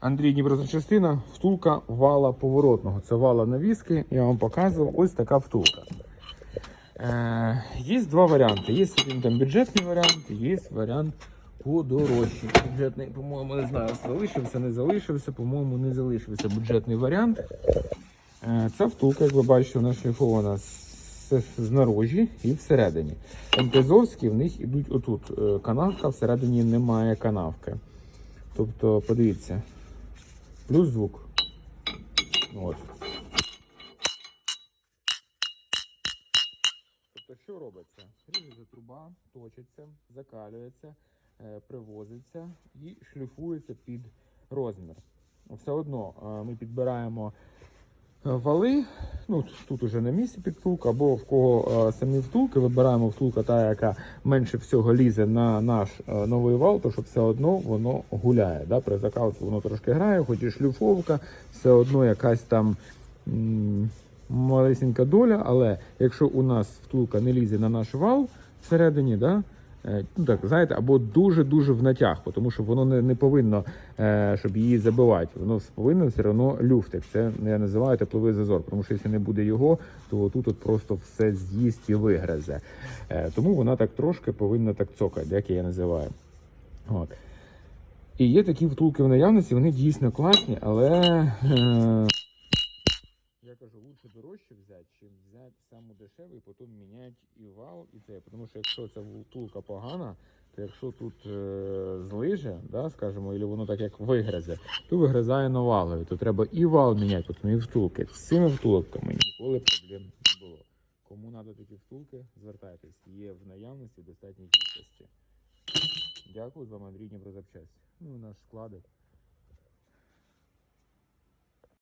Андрій Дніпрозачастина, втулка вала поворотного. Це вала навіски, я вам показував. Ось така втулка. Е, є два варіанти. Є один там бюджетний варіант, є варіант подорожчий. Бюджетний, по-моєму, не знаю, залишився, не залишився, по-моєму, не залишився бюджетний варіант. Е, Ця втулка, як ви бачите, вона шліфована з, з і всередині. МТЗовські в них ідуть отут. е, Канавка, всередині немає канавки. Тобто, подивіться, плюс звук. От. Тобто, що робиться? Ріжеться труба, точиться, закалюється, е, привозиться і шліфується під розмір. Все одно е, ми підбираємо вали. Ну, тут уже на місці під втулку, або в кого е, самі втулки, вибираємо втулка та, яка менше всього лізе на наш е, новий вал, то що все одно воно гуляє. Да? При закалці воно трошки грає, хоч і шліфовка, все одно якась там. Малесенька доля, але якщо у нас втулка не лізе на наш вал всередині, да, е, ну так, знаєте, або дуже-дуже в натяг, тому що воно не, не повинно, е, щоб її забивати. Воно повинно все одно люфтик. Це я називаю тепловий зазор, тому що якщо не буде його, то тут от просто все з'їсть і вигризе. Е, тому вона так трошки повинна так цокати, як я її називаю. От. І є такі втулки в наявності, вони дійсно класні, але. Кажу, лучше дорожче взяти, чим взяти саму дешеву і потім міняти і вал, і це. Тому що якщо ця втулка погана, то якщо тут е, злиже, да, скажімо, або воно так як вигризе, то вигризає на. То треба і вал міняти, потім і втулки. З цими втулками ніколи проблем не було. Кому треба такі втулки, звертайтесь. Є в наявності достатній кількості. Дякую з вами, Андрій Дніпрозапчасть. Ну і наш складик.